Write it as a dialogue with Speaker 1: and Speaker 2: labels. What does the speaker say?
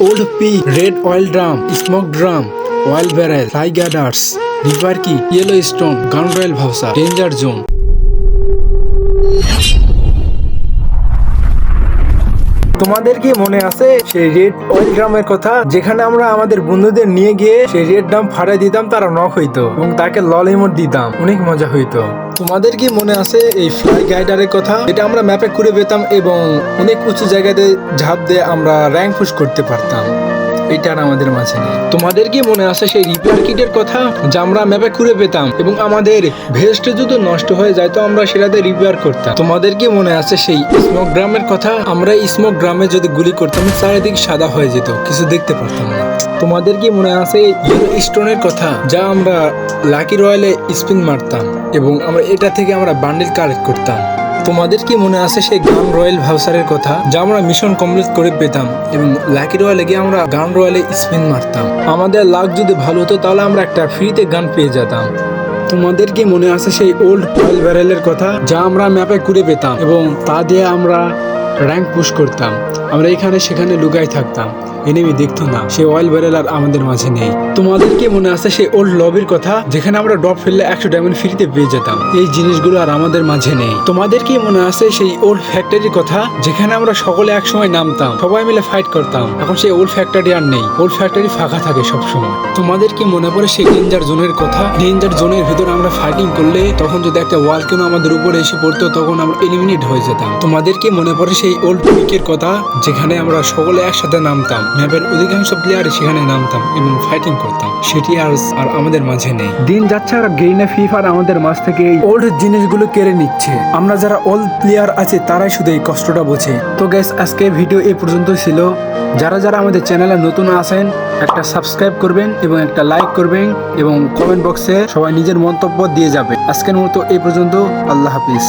Speaker 1: Old P red oil drum smoke drum oil barrel fly গ্যাডার্স river কি yellow stone gun royal ভাউসা danger zone তোমাদের কি মনে আছে সেই রেড অয়েল ড্রামের কথা? যেখানে আমরা আমাদের বন্ধুদের নিয়ে গিয়ে সেই রেড ড্রাম ফাড়াই দিতাম, তারা নখ হইতো এবং তাকে ললিমট দিতাম। অনেক মজা হইতো। তোমাদের কি মনে আছে এই ফ্লাই গাইডারের কথা? এটা আমরা ম্যাপে করে পেতাম এবং অনেক উঁচু জায়গাতে ঝাঁপ দিয়ে আমরা র্যাঙ্ক পুশ করতে পারতাম। এটা আর আমাদের মাঝে নেই। তোমাদের কি মনে আছে সেই রিপেয়ার কিটের কথা? যা আমরা ম্যাপে খুঁড়ে পেতাম এবং আমাদের ভেস্ট যদি নষ্ট হয়ে যায়, তো আমরা সেটাতে রিপেয়ার করতাম। তোমাদের কি মনে আছে সেই স্মোক গ্রামের কথা? আমরা স্মোক গ্রামে যদি গুলি করতাম, চারিদিক সাদা হয়ে যেত, কিছু দেখতে পারতাম না। তোমাদের কি মনে আছে স্টোনের কথা? যা আমরা লাকি রয়্যালে স্পিন মারতাম এবং আমরা এটা থেকে আমরা বান্ডেল কালেক্ট করতাম। তোমাদের কি মনে আছে সেই গান রয়্যাল ভাউসারের কথা? যা আমরা মিশন কমপ্লিট করে পেতাম এবং লাকি রয়্যালে গিয়ে আমরা গান রয়্যালে স্পিন মারতাম। আমাদের লাক যদি ভালো হতো, তাহলে আমরা একটা ফ্রিতে গান পেয়ে যেতাম। তোমাদের কি মনে আছে সেই ওল্ড অয়েল ব্যারেলের কথা? যা আমরা ম্যাপে ঘুরে পেতাম এবং তা দিয়ে আমরা র্যাঙ্ক পুশ করতাম। আমরা এখানে সেখানে লুকাই থাকতাম। এনিমি দেখতো না। সেই অয়েল ব্যারেল আর আমাদের মাঝে নেই। তোমাদেরকে মনে আছে সেই ওল্ড লবির কথা? যেখানে আমরা ড্রপ ফেললে একশো ডায়মন্ড ফ্রিতে পেয়ে যেতাম। এই জিনিসগুলো আর আমাদের মাঝে নেই। তোমাদের কি মনে আছে সেই ওল্ড ফ্যাক্টরির কথা? যেখানে আমরা সকলে একসময় নামতাম। সবাই মিলে ফাইট করতাম। এখন সেই ওল্ড ফ্যাক্টরি আর নেই। ওল্ড ফ্যাক্টরি ফাঁকা থাকে সব সময় তোমাদের কি মনে পড়ে সেই ডেঞ্জার জোনের কথা? ডেঞ্জার জোনের ভিতর আমরা ফাইটিং করলে তখন যদি একটা ওয়াল কেন আমাদের উপরে এসে পড়তো, তখন আমরা এলিমিনেট হয়ে যেতাম। তোমাদের কি মনে পড়ে সেই ওল্ড পিকের কথা? যেখানে আমরা সকলে একসাথে নামতাম। ম্যাপের অধিকাংশ প্লেয়ারই সেখানে নামতাম এবং ফাইটিং করতাম। সেটি আর আর আমাদের মাঝে নেই। দিন যাচ্ছে আর গ্রিনে ফিফার আমাদের মাঝ থেকে ওল্ড জিনিসগুলো কেড়ে নিচ্ছে। আমরা যারা ওল্ড প্লেয়ার আছে, তারাই শুধু এই কষ্টটা বোঝে। তো গ্যাস আজকে ভিডিও এই পর্যন্ত ছিল। যারা যারা আমাদের চ্যানেলে নতুন আছেন, একটা সাবস্ক্রাইব করবেন এবং একটা লাইক করবেন এবং কমেন্ট বক্সে সবাই নিজের মন্তব্য দিয়ে যাবে। আজকের মতো এই পর্যন্ত। আল্লাহ হাফিজ।